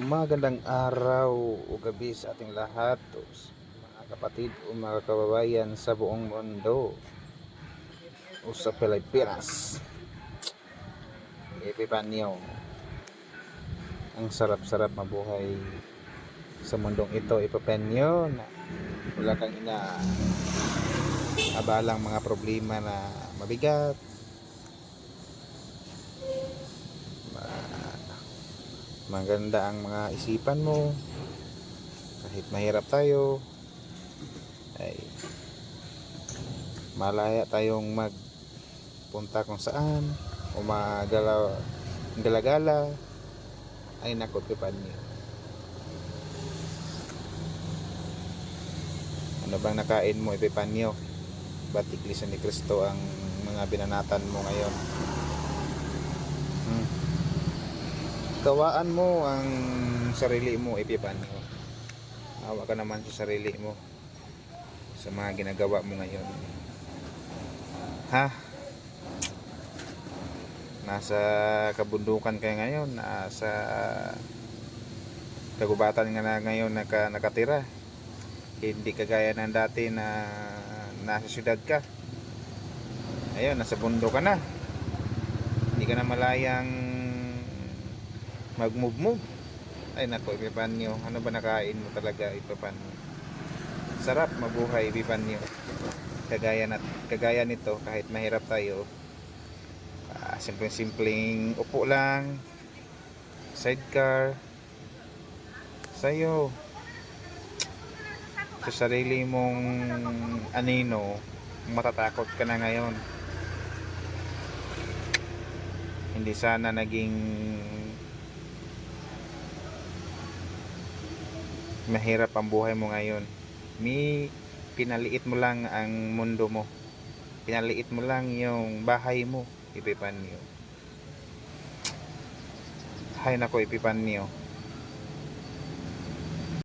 Magandang araw o gabi sa ating lahat, mga kapatid o mga kababayan sa buong mundo o sa Pilipinas. Epipanyo, ang sarap-sarap mabuhay sa mundong ito, Epipanyo, na wala kang ina abalang mga problema na mabigat, maganda ang mga isipan mo. Kahit mahirap tayo ay malaya tayong magpunta kung saan o magala galagala ay nakot pipan niyo. Ano bang nakain mo ipipanyo ba't iglesia ni Kristo ang mga binanatan mo ngayon kawaan mo ang sarili mo ipipan mo awa ka naman sa sarili mo. Sa mga ginagawa mo ngayon. Ha? Nasa kabundukan kayo ngayon. Nasa kagubatan nga na ngayon naka, nakatira. Hindi kagaya ng dati na nasa syudad ka. Ayun nasa bundok ka na. Hindi ka na malayang mag-move-move. Ay nako, ipipan nyo. Ano ba nakain mo talaga, ipipan mo? Sarap mabuhay, ipipan nyo. Kagaya, na, kagaya nito, kahit mahirap tayo, ah, simpleng-simpleng upo lang, sidecar, sa'yo, sa sarili mong anino, matatakot ka na ngayon. Hindi sana naging mahirap ang buhay mo ngayon. Mi, pinaliit mo lang ang mundo mo. Pinaliit mo lang yung bahay mo. Ipipan niyo. Hay nako, ipipan niyo.